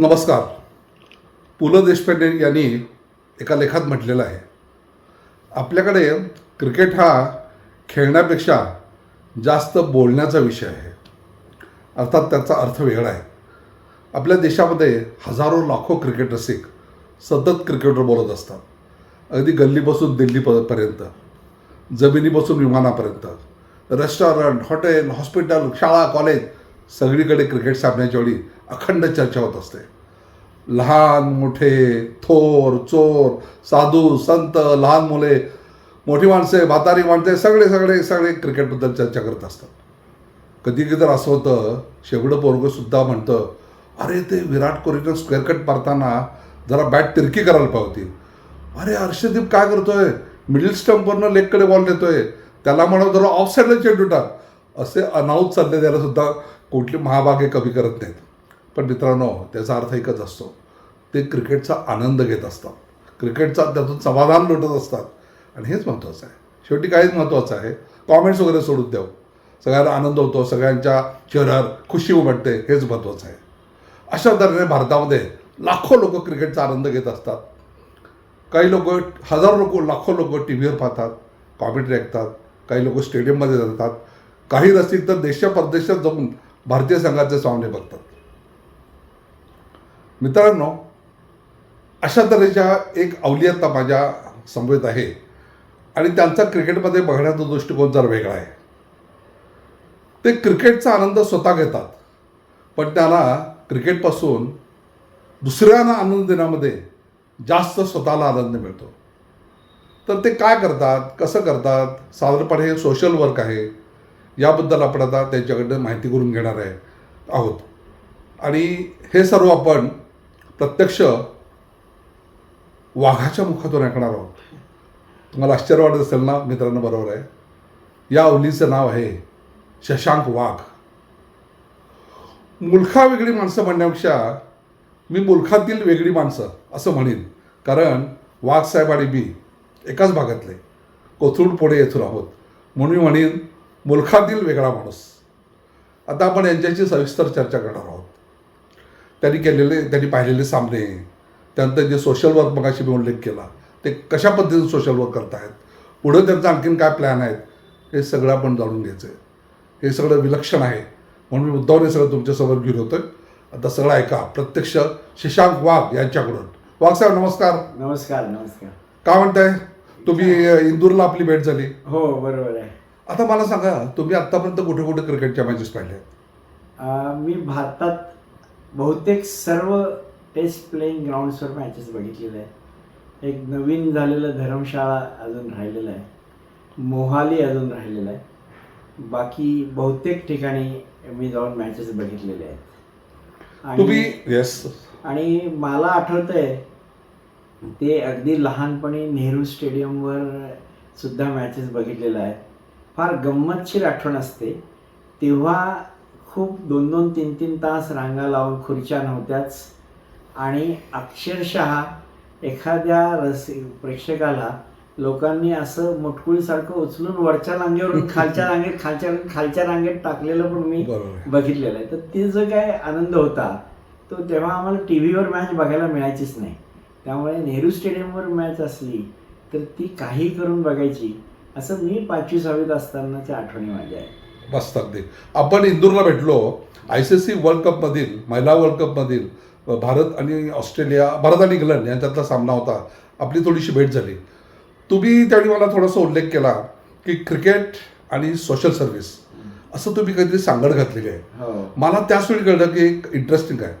नमस्कार. पु ल देशपांडे यांनी एका लेखात म्हटलेलं आहे. आपल्याकडे क्रिकेट हा खेळण्यापेक्षा जास्त बोलण्याचा विषय आहे. अर्थात त्याचा अर्थ वेगळा आहे. आपल्या देशामध्ये हजारो लाखो क्रिकेट रसिक सतत क्रिकेटवर बोलत असतात. अगदी गल्लीपासून दिल्लीपर्यंत जमिनीपासून विमानापर्यंत रेस्टॉरंट हॉटेल हॉस्पिटल शाळा कॉलेज सगळीकडे क्रिकेट सामन्याच्या वेळी अखंड चर्चा होत असते. लहान मोठे थोर चोर साधू संत लहान मुले मोठी माणसे म्हातारी माणसे सगळे सगळे सगळे क्रिकेटबद्दल चर्चा करत असतात. कधी कधी तर असं होतं शेवडं पोरगं सुद्धा म्हणतं अरे ते विराट कोहलीनं स्क्वेअर कट मारताना जरा बॅट तिरकी करायला पावती. अरे हर्षदीप काय करतोय? मिडल स्टंपवरनं लेगकडे बॉल देतोय. त्याला म्हणा जरा ऑफ साईडला चेंडू टाक. असे अनाऊत चालले त्याला सुद्धा कुठली महाभागे कमी करत नाहीत. पण मित्रांनो त्याचा अर्थ एकच असतो. ते क्रिकेटचा आनंद घेत असतात. क्रिकेटचा त्यातून समाधान लुटत असतात. आणि हेच महत्त्वाचं आहे. शेवटी काहीच महत्त्वाचं आहे. कॉमेंट्स वगैरे सोडून देऊ सगळ्यांना आनंद होतो सगळ्यांच्या चेहऱ्यावर खुशी उमटते हेच महत्त्वाचं आहे. अशा तऱ्हेने भारतामध्ये लाखो लोक क्रिकेटचा आनंद घेत असतात. काही लोक हजारो लोक लाखो लोक टी व्हीवर पाहतात कॉमेंट्री ऐकतात काही लोक स्टेडियममध्ये जातात. काही रसिक तर देशा परदेशात जाऊन भारतीय संघाचे सामने बघतात. मित्रांनो अशा तऱ्हेच्या एक अवलियता माझ्या समवेत आहे आणि त्यांचा क्रिकेटमध्ये बघण्याचा दृष्टिकोन जर वेगळा आहे. ते क्रिकेटचा आनंद स्वतः घेतात पण त्याला क्रिकेटपासून दुसऱ्यांना आनंद देण्यामध्ये जास्त स्वतःला आनंद मिळतो. तर ते काय करतात कसं करतात साधारणपणे हे सोशल वर्क आहे याबद्दल आपण आता त्यांच्याकडनं माहिती करून घेणार आहे आहोत. आणि हे सर्व आपण प्रत्यक्ष वाघाच्या मुखातून ऐकणार आहोत. तुम्हाला आश्चर्य वाटत असेल ना मित्रांनो बरोबर आहे. या ओलीचं नाव आहे शशांक वाघ. मुलखा वेगळी माणसं म्हणण्यापेक्षा मी मुलखातील वेगळी माणसं असं म्हणेन. कारण वाघ साहेब आणि मी एकाच भागातले. कोथरूड पुढे येथून आहोत. म्हणून मी म्हणेन मुलखातील वेगळा माणूस. आता आपण यांच्याशी सविस्तर चर्चा करणार आहोत. त्यांनी केलेले त्यांनी पाहिलेले सामने. त्यानंतर जे सोशल वर्क मगाशी मी उल्लेख केला ते कशा पद्धतीने सोशल वर्क करतायत पुढे त्यांचा आणखीन काय प्लॅन आहेत? हे सगळं आपण जाणून घ्यायचं आहे हे सगळं विलक्षण आहे. म्हणून मी मुद्दावर हे सगळं तुमच्यासमोर घेऊन होतोय आता सगळं ऐका. प्रत्यक्ष शशांक वाघ यांच्याकडून. वाघ साहेब नमस्कार. नमस्कार नमस्कार. काय म्हणताय? तुम्ही इंदूरला आपली भेट झाली. हो बरोबर आहे. आता मला सांगा तुम्ही आतापर्यंत कुठे कुठे क्रिकेटच्या मॅचेस पाहिल्या मी भारतात बहुतेक सर्व टेस्ट प्लेइंग ग्राउंड्सवर मॅचेस बघितलेले आहे एक नवीन झालेलं धर्मशाळा अजून राहिलेलं आहे. मोहाली अजून राहिलेलं आहे. बाकी बहुतेक ठिकाणी मी जाऊन मॅचेस बघितलेले आहेत. आणि येस आणि मला आठवतंय ते अगदी लहानपणी नेहरू स्टेडियमवर सुद्धा मॅचेस बघितलेलं आहे. फार गंमतशीर आठवण असते. तेव्हा खूप दोन दोन तीन तीन तास रांगा लावून खुर्च्या नव्हत्याच. आणि अक्षरशः एखाद्या रस प्रेक्षकाला लोकांनी असं मुटकुळीसारखं उचलून वरच्या रांगेवरून खालच्या रांगेत खालच्या खालच्या रांगेत टाकलेलं पण मी. बघितलेलं आहे. तर ते जो काय आनंद होता तो तेव्हा आम्हाला टी व्हीवर मॅच बघायला मिळायचीच नाही. त्यामुळे नेहरू स्टेडियमवर मॅच असली तर ती काही करून बघायची असं मी पाचवी सहावीत असतानाच्या आठवणी माझ्या आहेत. मस्त अगदी आपण इंदूरला भेटलो आय सी सी वर्ल्ड कपमधील महिला वर्ल्ड कपमधील भारत आणि ऑस्ट्रेलिया भारत आणि इंग्लंड यांच्यातला सामना होता. आपली थोडीशी भेट झाली. तुम्ही त्यावेळी मला थोडासा उल्लेख केला की क्रिकेट आणि सोशल सर्व्हिस असं तुम्ही काहीतरी सांगड घातलेली आहे. हो. मला त्याच वेळी कळलं की एक इंटरेस्टिंग आहे.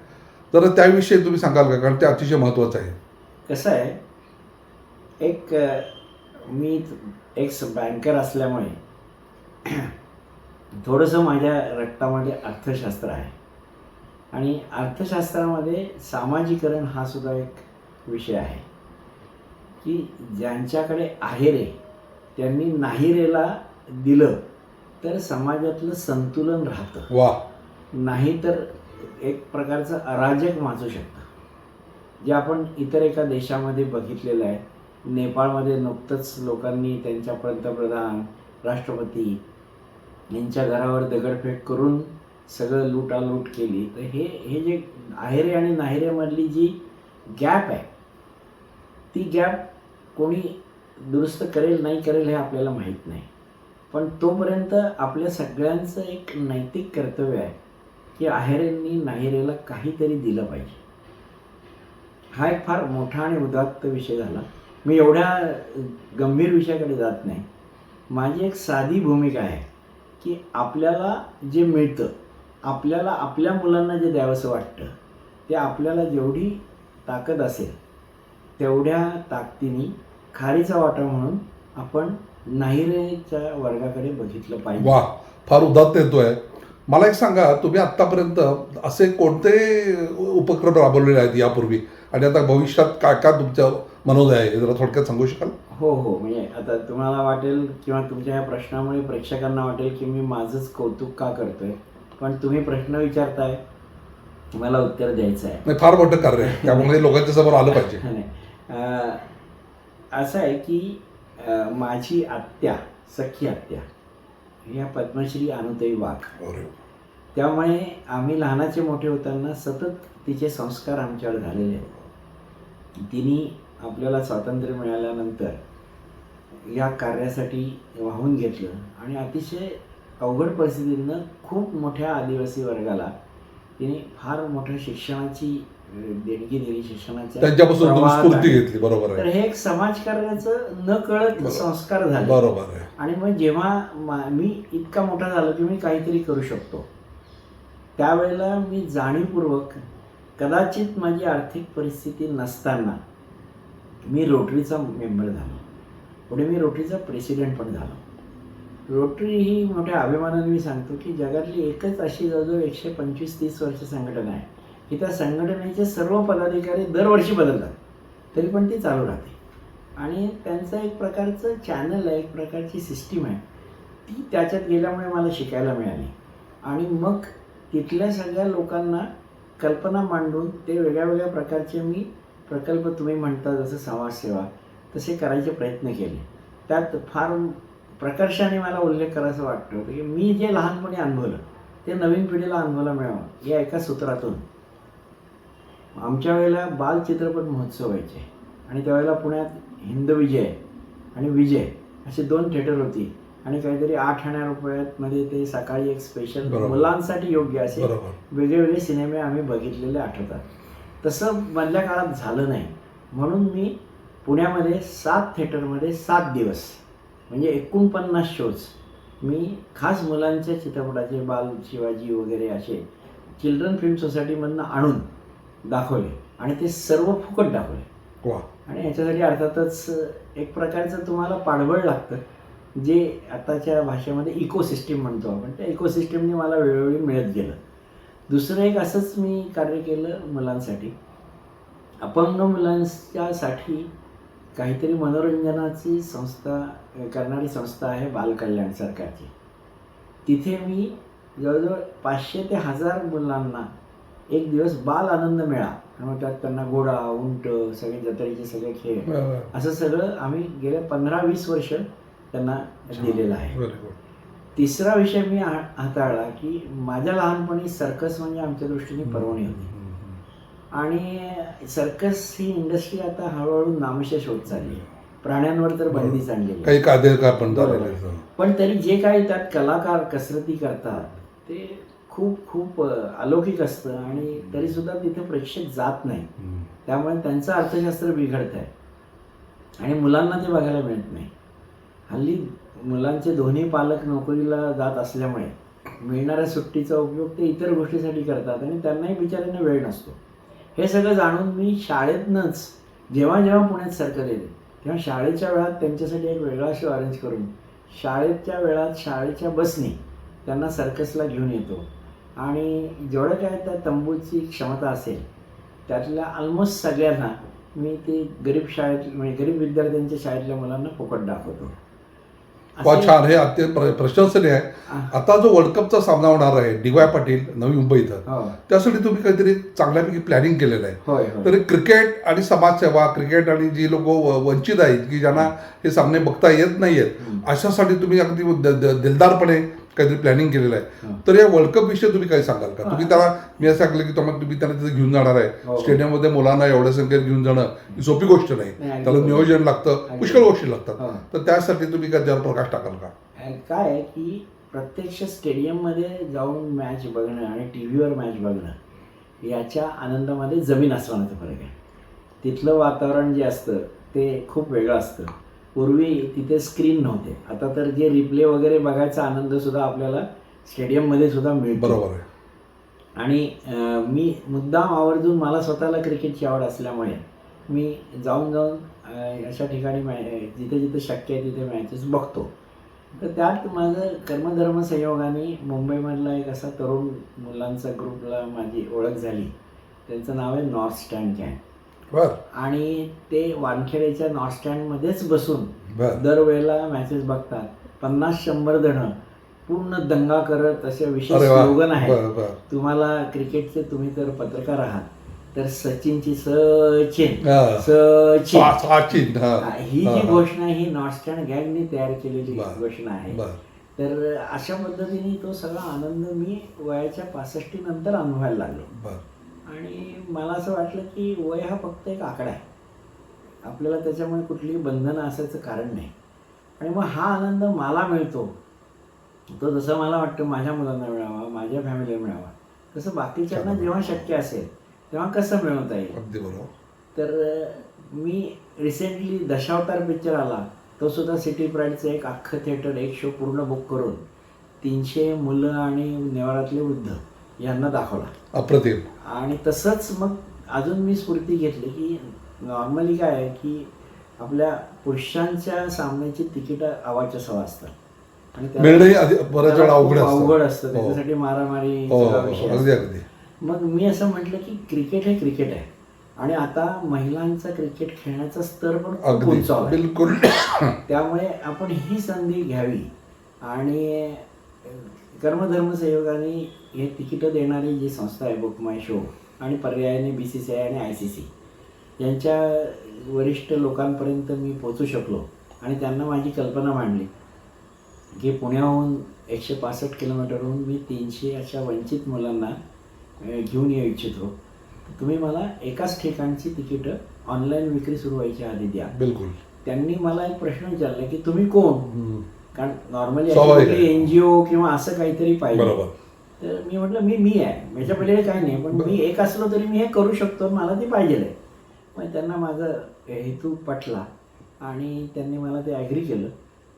तर त्याविषयी तुम्ही सांगाल का? कारण ते अतिशय महत्त्वाचं आहे. कसं आहे एक मी एक्स बँकर असल्यामुळे थोडंसं माझ्या रक्तामध्ये अर्थशास्त्र आहे. आणि अर्थशास्त्रामध्ये सामाजिकरण हा सुद्धा एक विषय आहे. की ज्यांच्याकडे आहे रे त्यांनी नाही रेला दिलं तर समाजातलं संतुलन राहतं. वा. नाही तर एक प्रकारचं अराजक माजू शकतं. जे आपण इतर एका देशामध्ये बघितलेलं आहे नेपाळमध्ये नुकतंच लोकांनी त्यांच्या पंतप्रधान राष्ट्रपती यांच्या घरावर दगडफेक करून सगळं लुटालूट केली. तर हे हे जे आहेरे आणि नाहिरेमधली जी गॅप आहे ती गॅप कोणी दुरुस्त करेल नाही करेल हे आपल्याला माहीत नाही. पण तोपर्यंत आपल्या सगळ्यांचं एक नैतिक कर्तव्य आहे की आहेरेंनी नाहिरेला काहीतरी दिलं पाहिजे. हा एक फार मोठा आणि उदात्त विषय झाला. मी एवढ्या गंभीर विषयाकडे जात नाही. माझी एक साधी भूमिका आहे. की आपल्याला जे मिळतं आपल्याला आपल्या मुलांना जे द्यावंसं वाटतं ते आपल्याला जेवढी ताकद असेल तेवढ्या ताकदीने खारीचा वाटा म्हणून आपण नाहिरेच्या वर्गाकडे बघितलं पाहिजे. वा फार उदात्त येतोय. मला एक सांगा तुम्ही आतापर्यंत असे कोणते उपक्रम राबवलेले आहेत यापूर्वी? आणि आता भविष्यात काय काय तुमच्या मनोदय आहे हे जरा थोडक्यात सांगू शकाल? हो हो म्हणजे आता तुम्हाला वाटेल किंवा तुमच्या या प्रश्नामुळे प्रेक्षकांना वाटेल की मी माझंच कौतुक का करतोय पण तुम्ही प्रश्न विचारताय मला उत्तर द्यायचं आहे नाही फार मोठं कार्य आहे. त्यामुळे लोकांच्या समोर आलं पाहिजे. नाही असं आहे की अं, माझी आत्या सखी आत्या ह्या पद्मश्री अनुताई वाघ. अरे त्यामुळे आम्ही लहानाचे मोठे होताना सतत तिचे संस्कार आमच्यावर झालेले आहेत. तिने आपल्याला स्वातंत्र्य मिळाल्यानंतर या कार्यासाठी वाहून घेतलं. आणि अतिशय अवघड परिस्थितीतनं खूप मोठ्या आदिवासी वर्गाला तिने फार मोठ्या शिक्षणाची देणगी दिली आहे. घेतली बरोबर तर हे एक समाजकार्याचं न कळत. संस्कार झाले. बरोबर आणि मग जेव्हा मी इतका मोठा झालो की मी काहीतरी करू शकतो. त्यावेळेला मी जाणीवपूर्वक कदाचित माझी आर्थिक परिस्थिती नसताना मी रोटरीचा मेंबर झालो. पुढे मी रोटरीचा प्रेसिडेंट पण झालो. रोटरी ही मोठ्या अभिमानाने मी सांगतो की जगातली एकच अशी जवळजवळ एकशे पंचवीस तीस वर्ष संघटना आहे. की त्या संघटनेचे सर्व पदाधिकारी दरवर्षी बदलतात. तरी पण ती चालू राहते. आणि त्यांचं एक प्रकारचं चॅनल आहे एक प्रकारची सिस्टीम आहे. ती त्याच्यात गेल्यामुळे मला शिकायला मिळाली. आणि मग तिथल्या सगळ्या लोकांना कल्पना मांडून ते वेगळ्या वेगळ्या प्रकारचे मी प्रकल्प तुम्ही म्हणता जसं समाजसेवा तसे करायचे प्रयत्न केले. त्यात फार प्रकर्षाने मला उल्लेख करायचा वाटतो होतं की मी जे लहानपणी अनुभवलं ते नवीन पिढीला अनुभवायला मिळावं या एका सूत्रातून. आमच्या वेळेला बाल चित्रपट महोत्सव व्हायचे आणि त्यावेळेला पुण्यात हिंद विजय आणि विजय असे दोन थिएटर होती आणि काहीतरी आठ आण्या रुपयामध्ये ते सकाळी एक स्पेशल. मुलांसाठी योग्य असे वेगळे वेगळे सिनेमे आम्ही बघितलेले आठवतात. तसं मधल्या काळात झालं नाही. म्हणून मी पुण्यामध्ये सात थिएटरमध्ये सात दिवस म्हणजे एकोणपन्नास शोज मी खास मुलांच्या चित्रपटाचे बाल शिवाजी वगैरे असे चिल्ड्रन फिल्म सोसायटीमधनं आणून दाखवले आणि ते सर्व फुकट दाखवले. आणि याच्यासाठी अर्थातच एक प्रकारचं तुम्हाला पाठबळ लागतं जे आताच्या भाषेमध्ये इकोसिस्टीम म्हणतो आपण. त्या इकोसिस्टीमने मला वेळोवेळी मिळत गेलं. दुसरं एक असंच मी कार्य केलं मुलांसाठी. अपंग मुलांच्यासाठी काहीतरी मनोरंजनाची संस्था करणारी संस्था आहे बालकल्याण सरकारची. तिथे मी जवळजवळ पाचशे ते हजार मुलांना एक दिवस बाल आनंद मेळा. मग त्यात त्यांना घोडा उंट सगळे जत्रेचे सगळे खेळ. असं सगळं आम्ही गेल्या पंधरा वीस वर्ष त्यांना दिलेलं आहे. तिसरा विषय मी हाताळला की माझ्या लहानपणी सर्कस म्हणजे आमच्या दृष्टीने पर्वणी होती. आणि सर्कस ही इंडस्ट्री आता हळूहळू नामशेष होत चालली आहे. प्राण्यांवर तर बंदीच आणलेली आहे. काही का पण. पण तरी जे काही त्यात कलाकार कसरती करतात ते खूप खूप अलौकिक असतं आणि तरी सुद्धा तिथे प्रेक्षक जात नाही. त्यामुळे त्यांचं अर्थशास्त्र बिघडत आहे आणि मुलांना ते बघायला मिळत नाही. हल्ली मुलांचे दोन्ही पालक नोकरीला जात असल्यामुळे मिळणाऱ्या सुट्टीचा उपयोग ते इतर गोष्टीसाठी करतात आणि त्यांनाही बिचाऱ्यांना वेळ नसतो. हे सगळं जाणून मी शाळेतनंच जेव्हा जेव्हा पुण्यात सरकार येते तेव्हा शाळेच्या वेळात त्यांच्यासाठी एक वेगळा शो अरेंज करून शाळेच्या वेळात शाळेच्या बसने त्यांना सर्कसला घेऊन येतो. आणि जेवढं काय त्या तंबूची क्षमता असेल त्यातल्या ऑलमोस्ट सगळ्यांना मी ते गरीब शाळेत म्हणजे गरीब विद्यार्थ्यांच्या शाळेतल्या मुलांना फुकट दाखवतो. वा छान हे अत्यंत प्र- प्रशंसनीय आहे. आता जो वर्ल्ड कपचा सामना होणार आहे डी वाय पाटील नवी मुंबई इथं हो. त्यासाठी तुम्ही काहीतरी चांगल्यापैकी प्लॅनिंग केलेलं आहे. तर क्रिकेट आणि समाजसेवा क्रिकेट आणि जी लोक वंचित आहेत की ज्यांना हे सामने बघता येत नाहीयेत. अशासाठी तुम्ही अगदी दिलदारपणे काहीतरी प्लॅनिंग केलेलं. आहे तर या वर्ल्ड कप विषयी तुम्ही काय सांगाल का. तुम्ही त्याला मी असं ऐकलं की तुम्ही त्यांना तिथे घेऊन जाणार आहे हो. स्टेडियममध्ये मुलांना एवढ्या संख्येत घेऊन जाणं ही सोपी गोष्ट नाही, त्याला. नियोजन लागतं. पुष्कळ गोष्टी लागतात. तर त्यासाठी तुम्ही काय त्यावर प्रकाश टाकाल का काय आहे की प्रत्यक्ष स्टेडियममध्ये जाऊन मॅच बघणं आणि टी व्हीवर मॅच बघणं याच्या आनंदामध्ये जमीन आसमानाचा फरक आहे तिथलं वातावरण जे असतं ते खूप वेगळं असतं पूर्वी तिथे स्क्रीन नव्हते. आता तर जे रिप्ले वगैरे बघायचा आनंद सुद्धा आपल्याला स्टेडियममध्ये सुद्धा मिळतो. बरोबर आहे. आणि मी मुद्दाम आवर्जून मला स्वतःला क्रिकेटची आवड असल्यामुळे मी जाऊन जाऊन अशा ठिकाणी मॅ जिथे जिथे शक्य आहे तिथे मॅचेस बघतो. तर त्यात माझं कर्मधर्म संयोगाने मुंबईमधला एक असा तरुण मुलांचा ग्रुपला माझी ओळख झाली. त्यांचं नाव आहे नॉर्थ स्टँड कॅम्प बर. आणि ते वानखेडेच्या नॉर्थ स्टँडमध्येच बसून बर. दरवेळेला मॅचेस बघतात. पन्नास शंभर जण पूर्ण दंगा करत असे विशेष अरे वा. स्लोगन आहे बर बर. तुम्हाला क्रिकेटचे तुम्ही तर पत्रकार आहात. तर सचिनची सचिन. हा. सचिन. हा. ही हा, जी हा. घोषणा ही नॉर्थस्टँड गँगने तयार केलेली बर. घोषणा आहे. बर. तर अशा पद्धतीने तो सगळा आनंद मी वयाच्या पासष्टी नंतर अनुभवायला लागलो. बर. आणि मला असं वाटलं की वय हा फक्त एक आकडा आहे. आपल्याला त्याच्यामुळे कुठलीही बंधनं असायचं कारण नाही. आणि मग हा आनंद मला मिळतो. तो जसं मला वाटतं माझ्या मुलांना मिळावा माझ्या फॅमिलीला मिळावा. तसं बाकीच्यांना जेव्हा शक्य असेल तेव्हा कसं मिळवता येईल? अगदी बरोबर. तर मी रिसेंटली दशावतार पिक्चर आला. तो सुद्धा सिटी प्राईडचं एक अख्खं थिएटर एक शो पूर्ण बुक करून तीनशे मुलं आणि नेवारातले वृद्ध. यांना दाखवला अप्रतिम आणि तसंच मग अजून मी स्फूर्ती घेतली की नॉर्मली काय आहे की आपल्या पुरुषांच्या सामन्याची तिकीटं आवाच्या सवा असतात आणि अवघड असतं. अवघड असतं हो. त्याच्यासाठी मारामारी हो. अगदी मग मी असं म्हटलं की क्रिकेट हे क्रिकेट आहे आणि आता महिलांचा क्रिकेट खेळण्याचा स्तर पण खूप. बिलकुल त्यामुळे आपण ही संधी घ्यावी आणि कर्मधर्म संयोगाने हे तिकीटं देणारी जी संस्था आहे बुक माय शो आणि पर्यायाने बी सी सी आय आणि आय सी सी यांच्या वरिष्ठ लोकांपर्यंत मी पोचू शकलो आणि त्यांना माझी कल्पना मांडली की पुण्याहून एकशे पासष्ट किलोमीटरहून मी तीनशे अशा वंचित मुलांना घेऊन येऊ इच्छितो. तुम्ही मला एकाच ठिकाणची तिकीटं ऑनलाईन विक्री सुरू व्हायच्या आधी द्या. बिलकुल. त्यांनी मला एक प्रश्न विचारला की तुम्ही कोण. कारण नॉर्मली. एनजीओ किंवा असं काहीतरी पाहिजे. तर मी म्हटलं मी मी आहे. याच्या पलीकडे काही नाही पण मी एक असलो तरी मी हे करू शकतो मला ते पाहिजे आहे. मग त्यांना माझं हेतू पटला आणि त्यांनी मला ते ॲग्री केलं.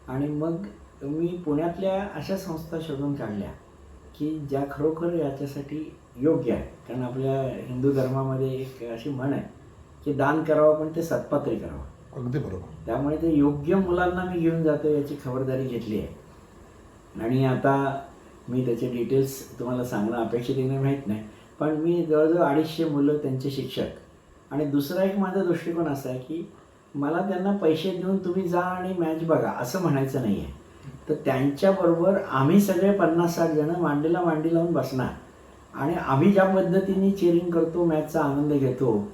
आणि मग मी पुण्यातल्या अशा संस्था शोधून काढल्या की ज्या खरोखर याच्यासाठी योग्य आहे. कारण आपल्या हिंदू धर्मामध्ये एक अशी म्हण आहे की दान करावं पण ते सत्पात्री करावं. अगदी बरोबर. त्यामुळे ते योग्य मुलांना मी घेऊन जातो याची खबरदारी घेतली आहे. आणि आता मी त्याचे डिटेल्स तुम्हाला सांगणं अपेक्षित आहे माहीत नाही. पण मी जवळजवळ अडीचशे मुलं त्यांचे शिक्षक. आणि दुसरा एक माझा दृष्टिकोन असा आहे की मला त्यांना पैसे देऊन तुम्ही जा आणि मॅच बघा असं म्हणायचं नाही आहे तर त्यांच्याबरोबर आम्ही सगळे पन्नास साठ जणं मांडीला मांडी लावून बसणार. आणि आम्ही ज्या पद्धतीने चेअरिंग करतो मॅचचा आनंद घेतो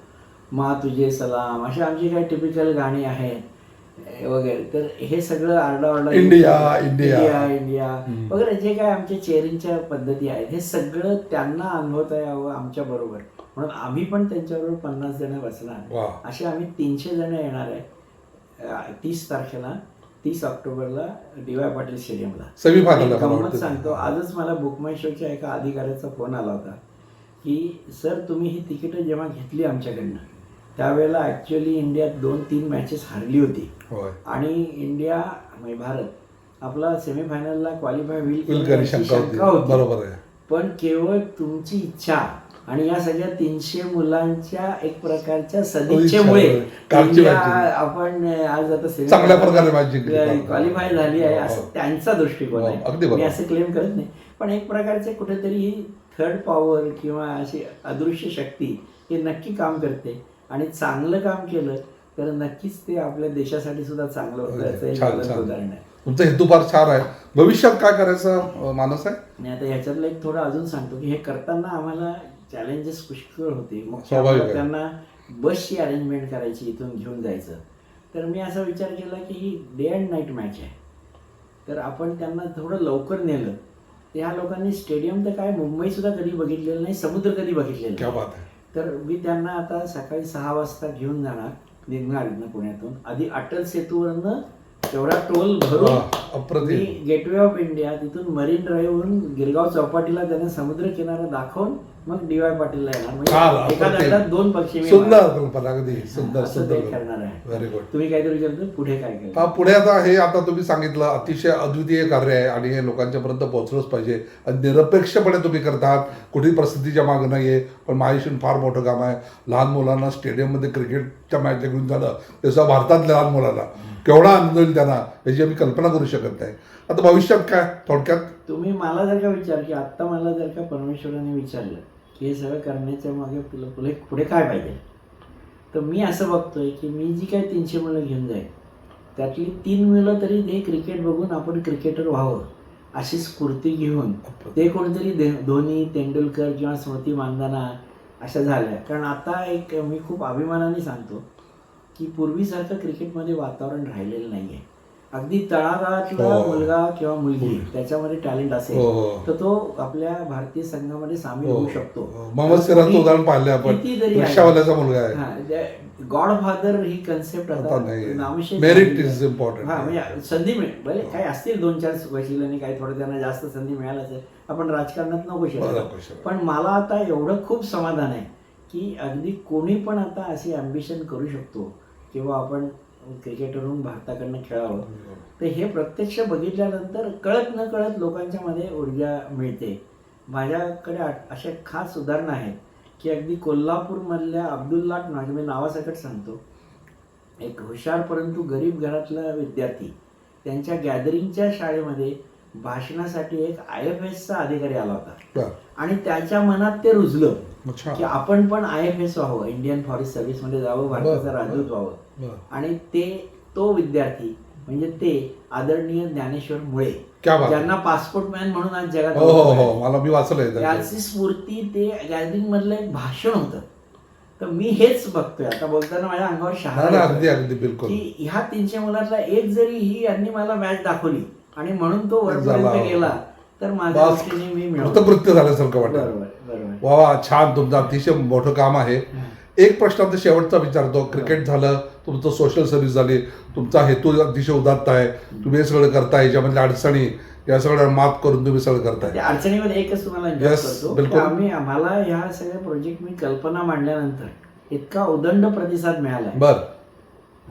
मा तुझे सलाम अशी आमची काही टिपिकल गाणी आहेत वगैरे तर हे सगळं आरडाओरडा इंडिया, इंडिया. India India. वगैरे जे काय आमचे चेअरिंगच्या पद्धती आहेत हे सगळं त्यांना अनुभवता यावं आमच्या बरोबर म्हणून आम्ही पण त्यांच्याबरोबर पन्नास जण बसणार असे आम्ही तीनशे जण येणार आहे तीस तारखेला तीस ऑक्टोबरला डी वाय पाटील स्टेडियमला गंमत. सांगतो आजच मला बुकमाय शोच्या एका अधिकाऱ्याचा फोन आला होता की सर तुम्ही ही तिकीटं जेव्हा घेतली आमच्याकडनं त्यावेळेला ॲक्च्युली इंडियात दोन तीन मॅचेस हारली होती आणि इंडिया म्हणजे भारत आपला सेमीफायनलला क्वालिफाय होईल शंका होती बरोबर आहे पण केवळ तुमची इच्छा आणि या सगळ्या तीनशे मुलांच्या एक प्रकारच्या सदिच्छेमुळे इंडिया. आपण आज आता. क्वालिफाय झाली आहे हो. असं त्यांचा दृष्टिकोन हो, आहे. मी असं क्लेम करत नाही पण एक प्रकारचे कुठेतरी ही थर्ड पॉवर किंवा अशी अदृश्य शक्ती हे नक्की काम करते आणि चांगलं काम केलं तर नक्कीच ते आपल्या देशासाठी सुद्धा चांगलं होतं याचं एक छान ज्वलंत छान. उदाहरण आहे. तुमचा हेतू फार छान आहे. भविष्यात काय करायचं अं, मानस आहे? आणि आता ह्याच्यातलं एक थोडं अजून सांगतो की हे करताना आम्हाला चॅलेंजेस पुष्कळ होते. मग स्वाभाविक आहे. त्यांना बसची अरेंजमेंट करायची इथून घेऊन जायचं. तर मी असा विचार केला की ही डे अँड नाईट मॅच आहे. तर आपण त्यांना थोडं लवकर नेलं. त्या लोकांनी स्टेडियम तर काय मुंबई सुद्धा कधी बघितलेलं नाही समुद्र कधी बघितलेला क्या नाही. बात आहे. तर मी त्यांना आता सकाळी सहा वाजता घेऊन जाणार निघणार इथनं पुण्यातून. आधी अटल सेतूवरनं तेवढा टोल भरून मी गेटवे ऑफ इंडिया तिथून मरीन ड्राईव्हवरून गिरगाव चौपाटीला त्यांना समुद्र किनारा दाखवून मग डी वाय पाटीलला येणार. म्हणजे एका अप्रतिम. दंडात दोन पक्षी सुंदर अगदी सुंदर सुंदर करणार आहे. व्हेरी गुड तुम्ही काहीतरी विचारतो पुढे काय केलं? पुढे आता हे आता तुम्ही सांगितलं अतिशय अद्वितीय कार्य आहे आणि हे लोकांच्या पर्यंत पोहोचलंच पाहिजे. आणि निरपेक्षपणे तुम्ही करतात. कुठेही प्रसिद्धीच्या मागं नाहीये पण महायुषून फार मोठं काम आहे. लहान मुलांना स्टेडियममध्ये क्रिकेटच्या मॅच घेऊन झालं ते सुद्धा भारतातल्या लहान मुलांना. केवढा आनंद होईल त्यांना याची आम्ही कल्पना करू शकत नाही. आता भविष्यात काय? थोडक्यात? तुम्ही मला जर का विचार की आत्ता मला जर का परमेश्वराने विचारलं की हे सगळं करण्याच्या मागे पुढे पुढे पुढे काय पाहिजे? तर मी असं बघतोय की मी जी काय तीनशे मुलं घेऊन जाईल त्यातली तीन मुलं तरी ते क्रिकेट बघून आपण क्रिकेटर व्हावं अशी स्फूर्ती घेऊन ते कोणतरी दे- धोनी तेंडुलकर किंवा स्मृती मानधना अशा झाल्या. कारण आता एक मी खूप अभिमानाने सांगतो की पूर्वीसारखं क्रिकेटमध्ये वातावरण राहिलेलं नाही आहे अगदी तळागाळातला हो. मुलगा किंवा मुलगी त्याच्यामध्ये टॅलेंट हो, असेल हो. तर तो आपल्या भारतीय संघामध्ये सामील होऊ शकतो. उदाहरण पाहिलं आपण. मुलगा आहे. गॉड फादर ही कन्सेप्ट मेरिट इज. इम्पॉर्टंट हा म्हणजे संधी मिळेल भले काही असतील दोन चार वशिलांनी काही थोडं त्यांना जास्त संधी असेल आपण राजकारणात नको शिकायला पण मला आता एवढं खूप समाधान आहे की अगदी कोणी पण आता अशी अम्बिशन करू शकतो. किंवा आपण क्रिकेटवरून भारताकडनं खेळावं. तर हे प्रत्यक्ष बघितल्यानंतर कळत न कळत लोकांच्या मध्ये ऊर्जा मिळते. माझ्याकडे अशा खास उदाहरणं आहेत की अगदी कोल्हापूरमधल्या अब्दुल्ला म्हणजे मी नावासकट सांगतो. एक हुशार परंतु गरीब घरातला विद्यार्थी. त्यांच्या गॅदरिंगच्या शाळेमध्ये भाषणासाठी एक आय एफ एसचा अधिकारी आला होता. आणि त्याच्या मनात ते रुजलं की आपण पण आय एफ एस व्हावं. इंडियन फॉरेस्ट सर्व्हिसमध्ये जावं भारताचं राजदूत. व्हावं. आणि ते तो विद्यार्थी म्हणजे ते आदरणीय ज्ञानेश्वर मुळे ज्यांना पासपोर्ट मॅन म्हणून आज जगात हो हो हो त्याचं. याची स्फूर्ती ते गॅदरिंग मधलं एक भाषण होतं. तर मी हेच बघतोय. आता बोलताना माझ्या अंगावर बिलकुल. की ह्या तीनशे मुलातला एक जरी ही यांनी मला मॅच दाखवली आणि म्हणून तो. वरपर्यंत गेला तर माझ्या दृष्टीने मी. कृतकृत्य झाल्यासारखं वाटतं. वा छान तुमचं अतिशय मोठं काम आहे. एक प्रश्न आता शेवटचा विचारतो. क्रिकेट झालं तुमचं सोशल सर्व्हिस झाली तुमचा हेतू अतिशय उदात्त आहे. तुम्ही हे सगळं करताय याच्यामधल्या अडचणी या सगळ्या मात करून तुम्ही सगळं करताय. त्या अडचणीमध्ये एकच तुम्हाला. आम्ही आम्हाला ह्या सगळ्या प्रोजेक्ट मी कल्पना मांडल्यानंतर इतका उदंड प्रतिसाद मिळाला बर.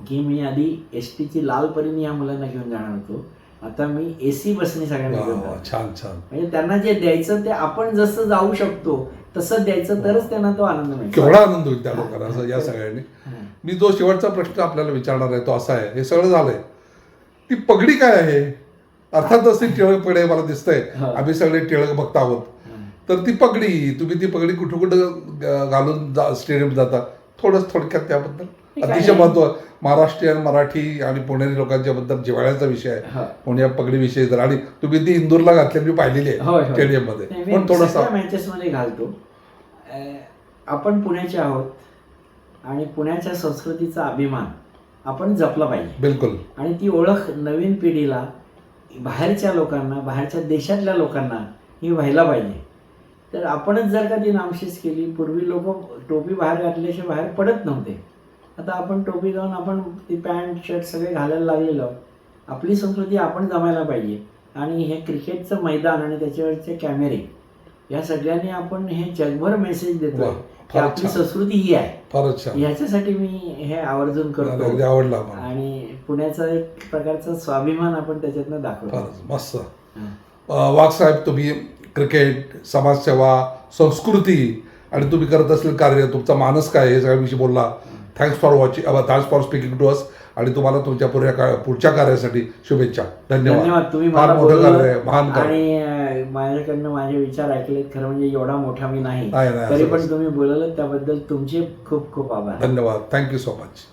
की मी आधी एस टीची लाल परीने या मुलांना घेऊन जाणार होतो. आता मी एसी बसने सगळ्यांना छान छान. म्हणजे त्यांना जे द्यायचं ते आपण जसं जाऊ शकतो तसं द्यायचं तरच त्यांना तो आनंद मिळतो. केवढा आनंद होईल त्या लोकांना या सगळ्यांनी. मी जो शेवटचा प्रश्न आपल्याला विचारणार आहे तो असा आहे हे सगळं झालंय ती पगडी काय आहे अर्थातच ती टिळक पडे मला दिसतंय. आम्ही सगळे टिळक बघत आहोत. तर ती पगडी तुम्ही ती पगडी कुठं कुठं घालून जा स्टेडियम जाता थोडंच थोडक्यात त्याबद्दल अतिशय? महत्त्व महाराष्ट्रीयन मराठी आणि पुणेरी लोकांच्या बद्दल जिव्हाळ्याचा विषय आहे. म्हणून या पगडी विषयी जर आणि तुम्ही ती इंदूरला घातली मी पाहिलेली आहे. स्टेडियममध्ये पण थोडासा सगळ्या मॅचेस मध्ये घालतो आपण पुण्याचे आहोत आणि पुण्याच्या संस्कृतीचा अभिमान आपण जपला पाहिजे. बिलकुल. आणि ती ओळख नवीन पिढीला बाहेरच्या लोकांना बाहेरच्या देशातल्या लोकांना ही व्हायला पाहिजे. तर आपणच जर का ती नामशेष केली पूर्वी लोक टोपी बाहेर घातल्याशिवाय बाहेर पडत नव्हते. आता आपण टोपी घालून आपण ती पॅन्ट शर्ट सगळे घालायला लागलेलो. आपली संस्कृती आपण जमायला पाहिजे. आणि हे क्रिकेटचं मैदान आणि त्याच्यावरचे कॅमेरे या सगळ्यांनी आपण हे जगभर मेसेज देतो की आपली. संस्कृती ही आहे. ह्याच्यासाठी मी हे आवर्जून करतो. आवडला आणि पुण्याचा एक प्रकारचा स्वाभिमान आपण त्याच्यातनं दाखवतो. मस्त. वाघ साहेब तुम्ही क्रिकेट समाजसेवा संस्कृती आणि तुम्ही करत असलेलं कार्य तुमचा मानस काय हे सगळ्याविषयी बोलला. Thanks for watching thanks for speaking to us आणि तुम्हाला तुमच्या पुढच्या कार्यासाठी शुभेच्छा. धन्यवाद. तुम्ही मोठं कार्य महान कार्य माझ्याकडनं माझे विचार ऐकलेत खरं म्हणजे एवढा मोठा मी नाही. तरी पण. तुम्ही बोलवलं त्याबद्दल तुमचे खूप खूप आभार. धन्यवाद. Thank you so much